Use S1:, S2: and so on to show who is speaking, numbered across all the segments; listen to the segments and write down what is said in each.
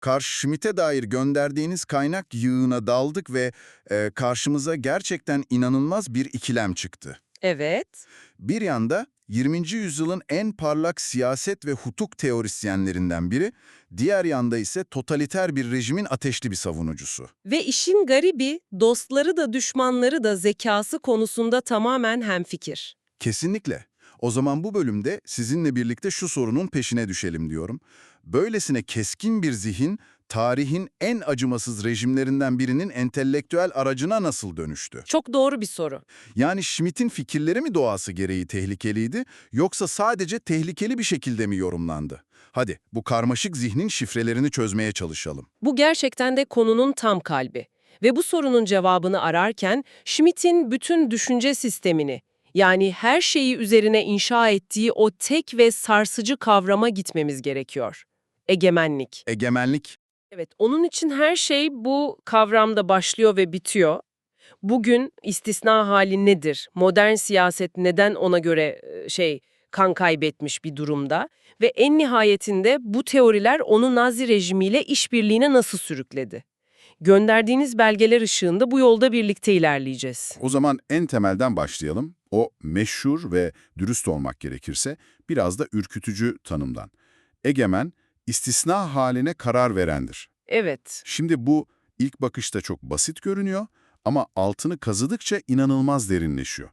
S1: Karl Schmitt'e dair gönderdiğiniz kaynak yığına daldık ve e, karşımıza gerçekten inanılmaz bir ikilem çıktı.
S2: Evet.
S1: Bir yanda 20. yüzyılın en parlak siyaset ve hukuk teorisyenlerinden biri, diğer yanda ise totaliter bir rejimin ateşli bir savunucusu.
S2: Ve işin garibi, dostları da düşmanları da zekası konusunda tamamen hemfikir.
S1: Kesinlikle. O zaman bu bölümde sizinle birlikte şu sorunun peşine düşelim diyorum. Böylesine keskin bir zihin, tarihin en acımasız rejimlerinden birinin entelektüel aracına nasıl dönüştü?
S2: Çok doğru bir soru.
S1: Yani Schmitt'in fikirleri mi doğası gereği tehlikeliydi, yoksa sadece tehlikeli bir şekilde mi yorumlandı? Hadi bu karmaşık zihnin şifrelerini çözmeye çalışalım.
S2: Bu gerçekten de konunun tam kalbi. Ve bu sorunun cevabını ararken Schmitt'in bütün düşünce sistemini, yani her şeyi üzerine inşa ettiği o tek ve sarsıcı kavrama gitmemiz gerekiyor. Egemenlik.
S1: Egemenlik,
S2: Evet, onun için her şey bu kavramda başlıyor ve bitiyor. Bugün istisna hali nedir? Modern siyaset neden ona göre e, şey kan kaybetmiş bir durumda? Ve en nihayetinde bu teoriler onu Nazi rejimiyle işbirliğine nasıl sürükledi? Gönderdiğiniz belgeler ışığında bu yolda birlikte ilerleyeceğiz.
S3: O zaman en temelden başlayalım. O meşhur ve dürüst olmak gerekirse biraz da ürkütücü tanımdan. Egemen, istisna haline karar verendir.
S2: Evet,
S3: Şimdi bu ilk bakışta çok basit görünüyor ama altını kazıdıkça inanılmaz derinleşiyor.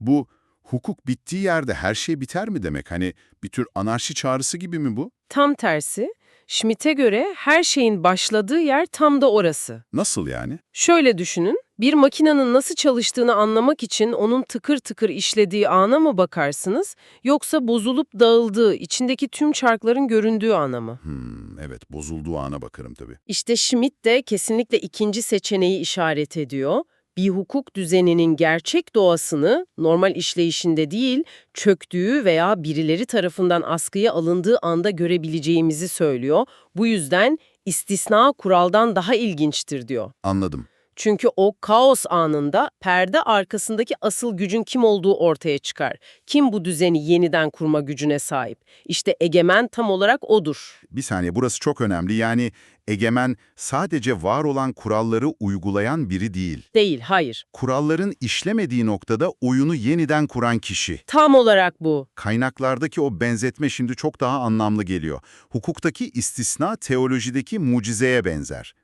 S3: Bu hukuk bittiği yerde her şey biter mi demek? Hani bir tür anarşi çağrısı gibi mi bu?
S2: tam tersi. Schmitt'e göre her şeyin başladığı yer tam da orası.
S3: Nasıl yani?
S2: Şöyle düşünün, bir makinenin nasıl çalıştığını anlamak için onun tıkır tıkır işlediği ana mı bakarsınız, yoksa bozulup dağıldığı, içindeki tüm çarkların göründüğü ana mı?
S3: Hmm, evet bozulduğu ana bakarım tabii.
S2: İşte Schmitt de kesinlikle ikinci seçeneği işaret ediyor. Bir hukuk düzeninin gerçek doğasını normal işleyişinde değil, çöktüğü veya birileri tarafından askıya alındığı anda görebileceğimizi söylüyor. Bu yüzden istisna kuraldan daha ilginçtir diyor.
S3: Anladım.
S2: Çünkü o kaos anında perde arkasındaki asıl gücün kim olduğu ortaya çıkar. Kim bu düzeni yeniden kurma gücüne sahip? İşte egemen tam olarak odur.
S3: Bir saniye burası çok önemli. Yani egemen sadece var olan kuralları uygulayan biri değil.
S2: Değil, hayır.
S3: Kuralların işlemediği noktada oyunu yeniden kuran kişi.
S2: Tam olarak bu.
S3: Kaynaklardaki o benzetme şimdi çok daha anlamlı geliyor. Hukuktaki istisna teolojideki mucizeye benzer.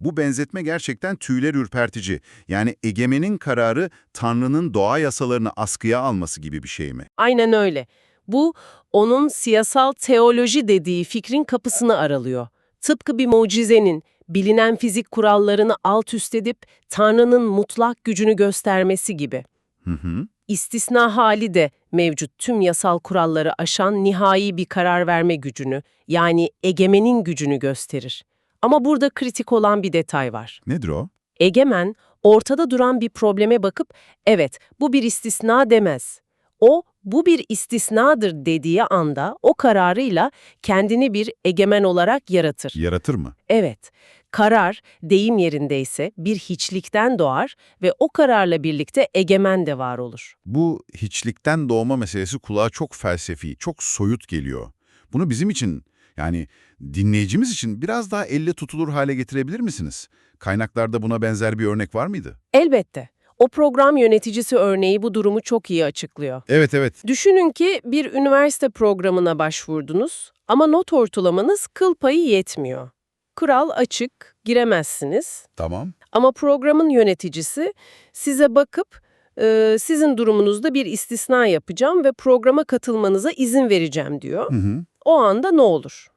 S3: Bu benzetme gerçekten tüyler ürpertici. Yani egemenin kararı Tanrı'nın doğa yasalarını askıya alması gibi bir şey mi?
S2: Aynen öyle. Bu, onun siyasal teoloji dediği fikrin kapısını aralıyor. Tıpkı bir mucizenin, bilinen fizik kurallarını alt üst edip Tanrı'nın mutlak gücünü göstermesi gibi.
S3: Hı hı.
S2: İstisna hali de mevcut tüm yasal kuralları aşan nihai bir karar verme gücünü, yani egemenin gücünü gösterir. Ama burada kritik olan bir detay var.
S3: Nedir o?
S2: Egemen, ortada duran bir probleme bakıp, evet bu bir istisna demez. O, bu bir istisnadır dediği anda o kararıyla kendini bir egemen olarak yaratır.
S3: Yaratır mı?
S2: Evet, karar deyim yerindeyse bir hiçlikten doğar ve o kararla birlikte egemen de var olur.
S3: Bu hiçlikten doğma meselesi kulağa çok felsefi, çok soyut geliyor. Bunu bizim için, yani dinleyicimiz için biraz daha elle tutulur hale getirebilir misiniz? Kaynaklarda buna benzer bir örnek var mıydı?
S2: Elbette. O program yöneticisi örneği bu durumu çok iyi açıklıyor.
S3: Evet, evet.
S2: Düşünün ki bir üniversite programına başvurdunuz ama not ortalamanız kıl payı yetmiyor. Kural açık, giremezsiniz.
S3: Tamam.
S2: Ama programın yöneticisi size bakıp e, sizin durumunuzda bir istisna yapacağım ve programa katılmanıza izin vereceğim diyor.
S3: Hı hı.
S2: O anda ne olur?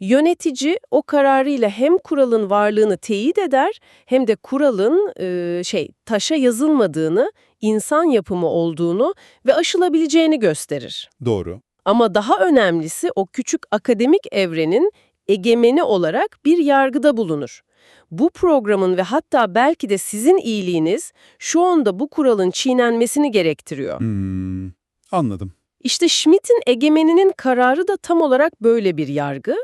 S2: Yönetici o kararıyla hem kuralın varlığını teyit eder hem de kuralın e, şey taşa yazılmadığını, insan yapımı olduğunu ve aşılabileceğini gösterir.
S3: Doğru.
S2: Ama daha önemlisi o küçük akademik evrenin egemeni olarak bir yargıda bulunur. Bu programın ve hatta belki de sizin iyiliğiniz şu anda bu kuralın çiğnenmesini gerektiriyor.
S3: Hmm, anladım.
S2: İşte Schmitt'in egemeninin kararı da tam olarak böyle bir yargı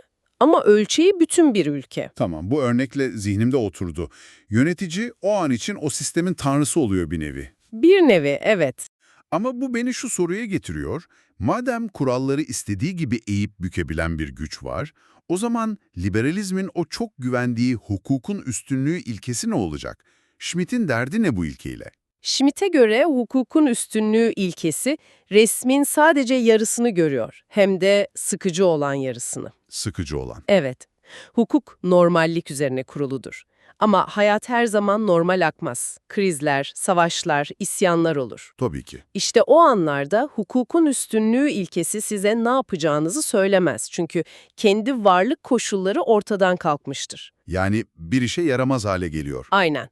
S2: ama ölçeği bütün bir ülke.
S3: Tamam, bu örnekle zihnimde oturdu. Yönetici o an için o sistemin tanrısı oluyor bir nevi.
S2: Bir nevi evet.
S1: Ama bu beni şu soruya getiriyor. Madem kuralları istediği gibi eğip bükebilen bir güç var, o zaman liberalizmin o çok güvendiği hukukun üstünlüğü ilkesi ne olacak? Schmitt'in derdi ne bu ilkeyle?
S2: Schmitt'e göre hukukun üstünlüğü ilkesi resmin sadece yarısını görüyor. Hem de sıkıcı olan yarısını.
S1: Sıkıcı olan.
S2: Evet, hukuk normallik üzerine kuruludur. Ama hayat her zaman normal akmaz. Krizler, savaşlar, isyanlar olur.
S1: Tabii ki.
S2: İşte o anlarda hukukun üstünlüğü ilkesi size ne yapacağınızı söylemez. Çünkü kendi varlık koşulları ortadan kalkmıştır.
S1: Yani bir işe yaramaz hale geliyor.
S2: Aynen.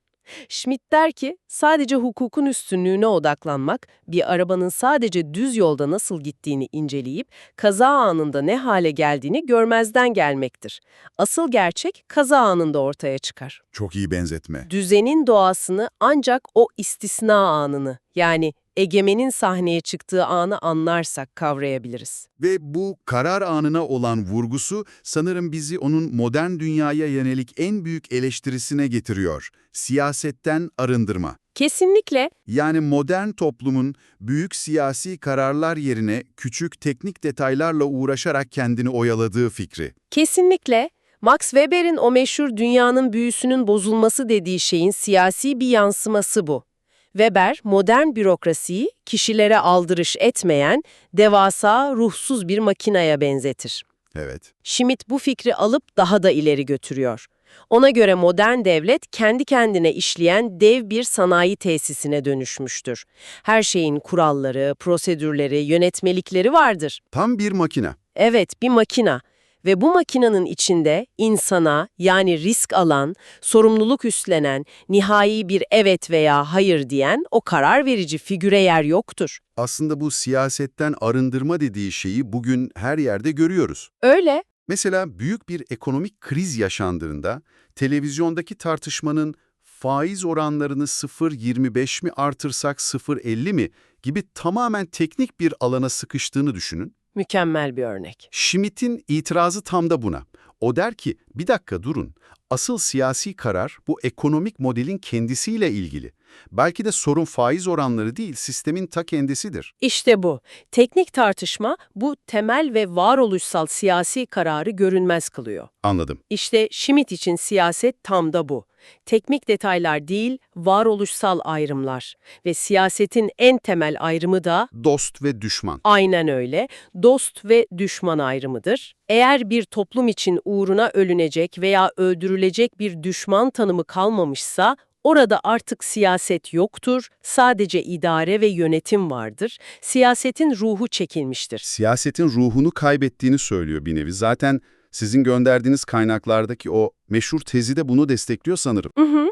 S2: Schmitt der ki, sadece hukukun üstünlüğüne odaklanmak, bir arabanın sadece düz yolda nasıl gittiğini inceleyip, kaza anında ne hale geldiğini görmezden gelmektir. Asıl gerçek kaza anında ortaya çıkar.
S1: Çok iyi benzetme.
S2: Düzenin doğasını ancak o istisna anını, yani egemenin sahneye çıktığı anı anlarsak kavrayabiliriz.
S1: Ve bu karar anına olan vurgusu sanırım bizi onun modern dünyaya yönelik en büyük eleştirisine getiriyor. Siyasetten arındırma.
S2: Kesinlikle
S1: Yani modern toplumun büyük siyasi kararlar yerine küçük teknik detaylarla uğraşarak kendini oyaladığı fikri.
S2: Kesinlikle. Max Weber'in o meşhur dünyanın büyüsünün bozulması dediği şeyin siyasi bir yansıması bu. Weber, modern bürokrasiyi kişilere aldırış etmeyen, devasa, ruhsuz bir makinaya benzetir.
S1: Evet.
S2: Schmitt bu fikri alıp daha da ileri götürüyor. Ona göre modern devlet kendi kendine işleyen dev bir sanayi tesisine dönüşmüştür. Her şeyin kuralları, prosedürleri, yönetmelikleri vardır.
S1: Tam bir makine.
S2: Evet, bir makina. Ve bu makinanın içinde insana yani risk alan, sorumluluk üstlenen, nihai bir evet veya hayır diyen o karar verici figüre yer yoktur.
S1: Aslında bu siyasetten arındırma dediği şeyi bugün her yerde görüyoruz.
S2: Öyle.
S1: Mesela büyük bir ekonomik kriz yaşandığında televizyondaki tartışmanın faiz oranlarını 0.25 mi artırsak 0.50 mi gibi tamamen teknik bir alana sıkıştığını düşünün.
S2: Mükemmel bir örnek.
S1: Schmitt'in itirazı tam da buna. O der ki, bir dakika durun, asıl siyasi karar bu ekonomik modelin kendisiyle ilgili. Belki de sorun faiz oranları değil, sistemin ta kendisidir.
S2: İşte bu. Teknik tartışma bu temel ve varoluşsal siyasi kararı görünmez kılıyor.
S1: Anladım.
S2: İşte Schmitt için siyaset tam da bu. Teknik detaylar değil, varoluşsal ayrımlar. Ve siyasetin en temel ayrımı da
S1: Dost ve düşman.
S2: aynen öyle, dost ve düşman ayrımıdır. Eğer bir toplum için uğruna ölünecek veya öldürülecek bir düşman tanımı kalmamışsa, orada artık siyaset yoktur, sadece idare ve yönetim vardır. Siyasetin ruhu çekilmiştir.
S1: Siyasetin ruhunu kaybettiğini söylüyor bir nevi. Zaten sizin gönderdiğiniz kaynaklardaki o meşhur tezi de bunu destekliyor sanırım.
S2: Hı hı.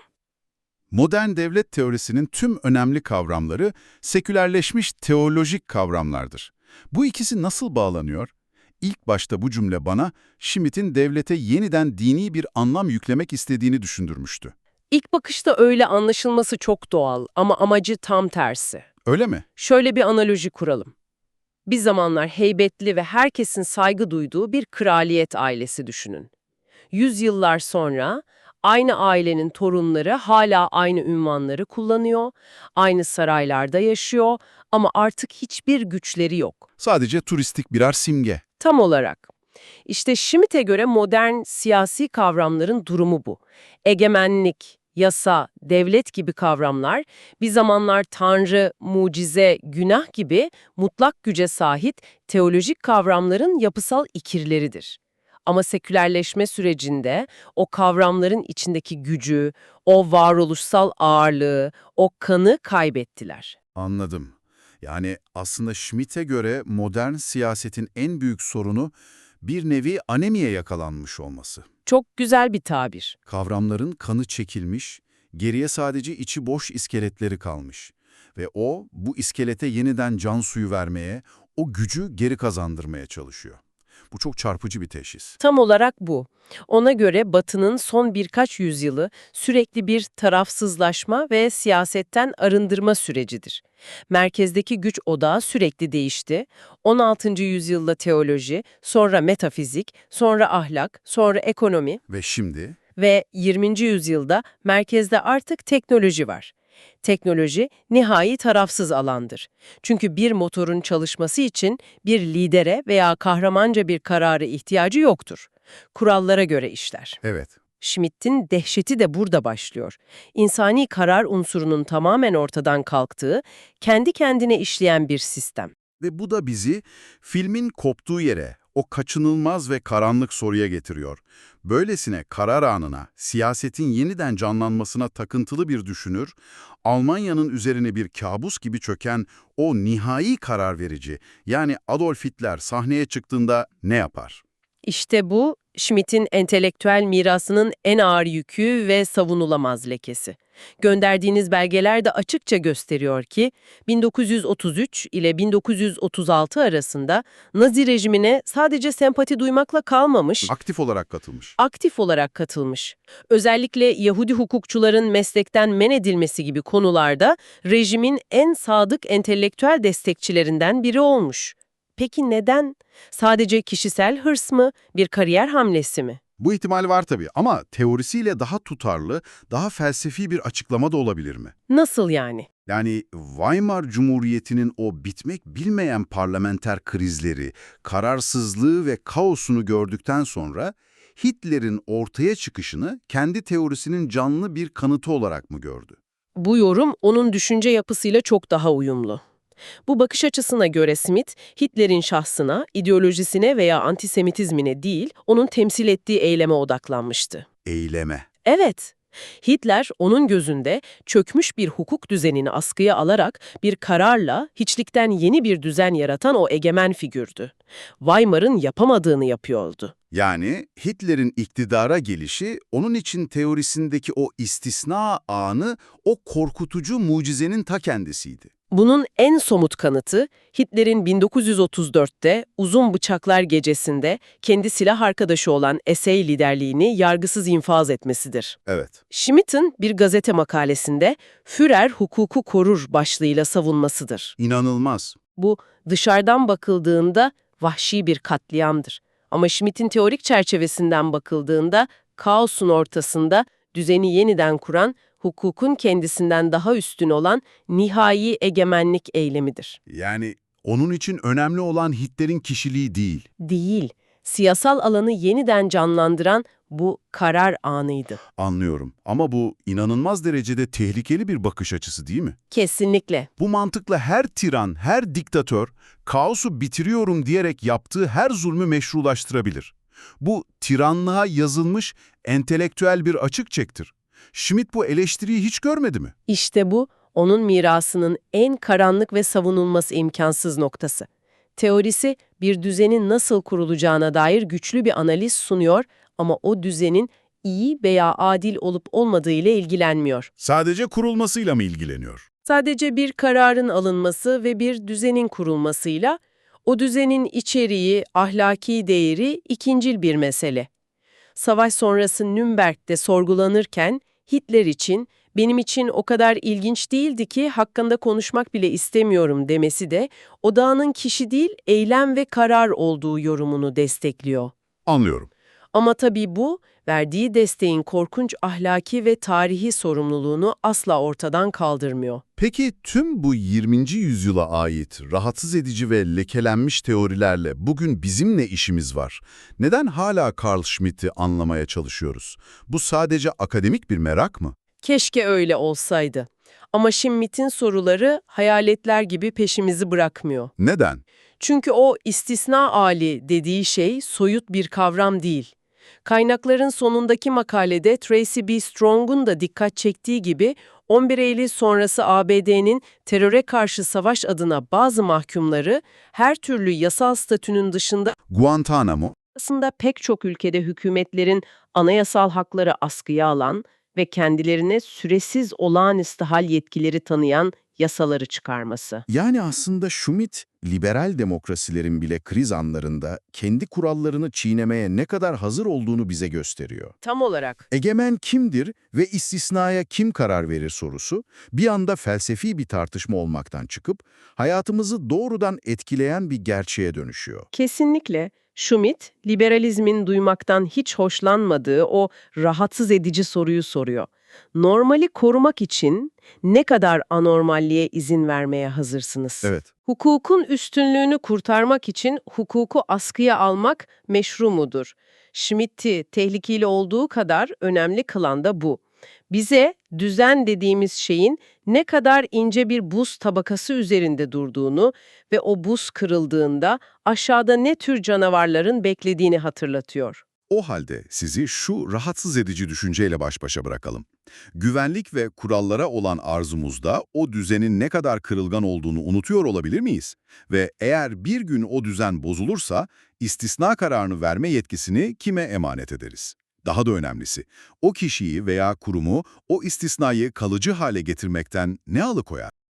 S1: Modern devlet teorisinin tüm önemli kavramları sekülerleşmiş teolojik kavramlardır. Bu ikisi nasıl bağlanıyor? İlk başta bu cümle bana Schmitt'in devlete yeniden dini bir anlam yüklemek istediğini düşündürmüştü.
S2: İlk bakışta öyle anlaşılması çok doğal ama amacı tam tersi.
S1: Öyle mi?
S2: Şöyle bir analoji kuralım. Bir zamanlar heybetli ve herkesin saygı duyduğu bir kraliyet ailesi düşünün. Yüzyıllar sonra aynı ailenin torunları hala aynı ünvanları kullanıyor, aynı saraylarda yaşıyor ama artık hiçbir güçleri yok.
S1: Sadece turistik birer simge.
S2: Tam olarak. İşte Schmitt'e göre modern siyasi kavramların durumu bu. Egemenlik, yasa, devlet gibi kavramlar bir zamanlar tanrı, mucize, günah gibi mutlak güce sahip teolojik kavramların yapısal ikirleridir. Ama sekülerleşme sürecinde o kavramların içindeki gücü, o varoluşsal ağırlığı, o kanı kaybettiler.
S1: Anladım. Yani aslında Schmitt'e göre modern siyasetin en büyük sorunu bir nevi anemiye yakalanmış olması.
S2: Çok güzel bir tabir.
S1: Kavramların kanı çekilmiş, geriye sadece içi boş iskeletleri kalmış. Ve o, bu iskelete yeniden can suyu vermeye, o gücü geri kazandırmaya çalışıyor. Bu çok çarpıcı bir teşhis.
S2: Tam olarak bu. Ona göre Batı'nın son birkaç yüzyılı sürekli bir tarafsızlaşma ve siyasetten arındırma sürecidir. Merkezdeki güç odağı sürekli değişti. 16. yüzyılda teoloji, sonra metafizik, sonra ahlak, sonra ekonomi
S1: Ve şimdi
S2: ve 20. yüzyılda merkezde artık teknoloji var. Teknoloji nihai tarafsız alandır. Çünkü bir motorun çalışması için bir lidere veya kahramanca bir kararı ihtiyacı yoktur. Kurallara göre işler.
S1: Evet.
S2: Schmidt'in dehşeti de burada başlıyor. İnsani karar unsurunun tamamen ortadan kalktığı, kendi kendine işleyen bir sistem.
S1: Ve bu da bizi filmin koptuğu yere, o kaçınılmaz ve karanlık soruya getiriyor. Böylesine karar anına, siyasetin yeniden canlanmasına takıntılı bir düşünür, Almanya'nın üzerine bir kabus gibi çöken o nihai karar verici, yani Adolf Hitler sahneye çıktığında ne yapar?
S2: İşte bu, Schmidt'in entelektüel mirasının en ağır yükü ve savunulamaz lekesi. Gönderdiğiniz belgeler de açıkça gösteriyor ki 1933 ile 1936 arasında Nazi rejimine sadece sempati duymakla kalmamış,
S1: Aktif olarak katılmış.
S2: aktif olarak katılmış. Özellikle Yahudi hukukçuların meslekten men edilmesi gibi konularda rejimin en sadık entelektüel destekçilerinden biri olmuş. Peki neden? Sadece kişisel hırs mı, bir kariyer hamlesi mi?
S1: Bu ihtimal var tabii ama teorisiyle daha tutarlı, daha felsefi bir açıklama da olabilir mi?
S2: Nasıl yani?
S1: Yani Weimar Cumhuriyeti'nin o bitmek bilmeyen parlamenter krizleri, kararsızlığı ve kaosunu gördükten sonra Hitler'in ortaya çıkışını kendi teorisinin canlı bir kanıtı olarak mı gördü?
S2: Bu yorum onun düşünce yapısıyla çok daha uyumlu. Bu bakış açısına göre Smith, Hitler'in şahsına, ideolojisine veya antisemitizmine değil, onun temsil ettiği eyleme odaklanmıştı.
S1: Eyleme.
S2: Evet, Hitler onun gözünde çökmüş bir hukuk düzenini askıya alarak bir kararla hiçlikten yeni bir düzen yaratan o egemen figürdü. Weimar'ın yapamadığını yapıyordu.
S1: Yani Hitler'in iktidara gelişi onun için teorisindeki o istisna anı o korkutucu mucizenin ta kendisiydi.
S2: Bunun en somut kanıtı Hitler'in 1934'te Uzun Bıçaklar Gecesi'nde kendi silah arkadaşı olan Esey liderliğini yargısız infaz etmesidir.
S1: Evet.
S2: Schmidt'in bir gazete makalesinde Führer hukuku korur başlığıyla savunmasıdır.
S1: İnanılmaz.
S2: Bu dışarıdan bakıldığında vahşi bir katliamdır. Ama Schmidt'in teorik çerçevesinden bakıldığında kaosun ortasında düzeni yeniden kuran, hukukun kendisinden daha üstün olan nihai egemenlik eylemidir.
S1: Yani onun için önemli olan Hitler'in kişiliği değil.
S2: Değil, siyasal alanı yeniden canlandıran bu karar anıydı.
S1: Anlıyorum ama bu inanılmaz derecede tehlikeli bir bakış açısı değil mi?
S2: Kesinlikle.
S1: Bu mantıkla her tiran, her diktatör kaosu bitiriyorum diyerek yaptığı her zulmü meşrulaştırabilir. Bu tiranlığa yazılmış entelektüel bir açık çektir. Schmidt bu eleştiriyi hiç görmedi mi?
S2: İşte bu, onun mirasının en karanlık ve savunulması imkansız noktası. Teorisi, bir düzenin nasıl kurulacağına dair güçlü bir analiz sunuyor ama o düzenin iyi veya adil olup olmadığı ile ilgilenmiyor.
S1: Sadece kurulmasıyla mı ilgileniyor?
S2: Sadece bir kararın alınması ve bir düzenin kurulmasıyla, o düzenin içeriği, ahlaki değeri ikincil bir mesele. Savaş sonrası Nürnberg'de sorgulanırken Hitler için, benim için o kadar ilginç değildi ki hakkında konuşmak bile istemiyorum demesi de odağının kişi değil, eylem ve karar olduğu yorumunu destekliyor.
S1: Anlıyorum.
S2: Ama tabii bu, verdiği desteğin korkunç ahlaki ve tarihi sorumluluğunu asla ortadan kaldırmıyor.
S1: Peki tüm bu 20. yüzyıla ait rahatsız edici ve lekelenmiş teorilerle bugün bizim ne işimiz var? Neden hala Carl Schmitt'i anlamaya çalışıyoruz? Bu sadece akademik bir merak mı?
S2: Keşke öyle olsaydı. Ama Schmidt'in soruları hayaletler gibi peşimizi bırakmıyor.
S1: Neden?
S2: Çünkü o istisna ali dediği şey soyut bir kavram değil. Kaynakların sonundaki makalede Tracy B. Strong'un da dikkat çektiği gibi 11 Eylül sonrası ABD'nin teröre karşı savaş adına bazı mahkumları her türlü yasal statünün dışında
S1: Guantanamo,
S2: aslında pek çok ülkede hükümetlerin anayasal hakları askıya alan ve kendilerine süresiz olağanüstü hal yetkileri tanıyan yasaları çıkarması.
S4: Yani aslında Schmitt, liberal demokrasilerin bile kriz anlarında kendi kurallarını çiğnemeye ne kadar hazır olduğunu bize gösteriyor.
S2: Tam olarak.
S4: Egemen kimdir ve istisnaya kim karar verir sorusu, bir anda felsefi bir tartışma olmaktan çıkıp hayatımızı doğrudan etkileyen bir gerçeğe dönüşüyor.
S2: Kesinlikle. Schmidt, liberalizmin duymaktan hiç hoşlanmadığı o rahatsız edici soruyu soruyor. Normali korumak için ne kadar anormalliğe izin vermeye hazırsınız?
S3: Evet.
S2: Hukukun üstünlüğünü kurtarmak için hukuku askıya almak meşru mudur? Schmidt'i tehlikeli olduğu kadar önemli kılan da bu. Bize düzen dediğimiz şeyin ne kadar ince bir buz tabakası üzerinde durduğunu ve o buz kırıldığında aşağıda ne tür canavarların beklediğini hatırlatıyor.
S1: O halde sizi şu rahatsız edici düşünceyle baş başa bırakalım. Güvenlik ve kurallara olan arzumuzda o düzenin ne kadar kırılgan olduğunu unutuyor olabilir miyiz? Ve eğer bir gün o düzen bozulursa istisna kararını verme yetkisini kime emanet ederiz? Daha da önemlisi, o kişiyi veya kurumu o istisnayı kalıcı hale getirmekten ne alıkoyar?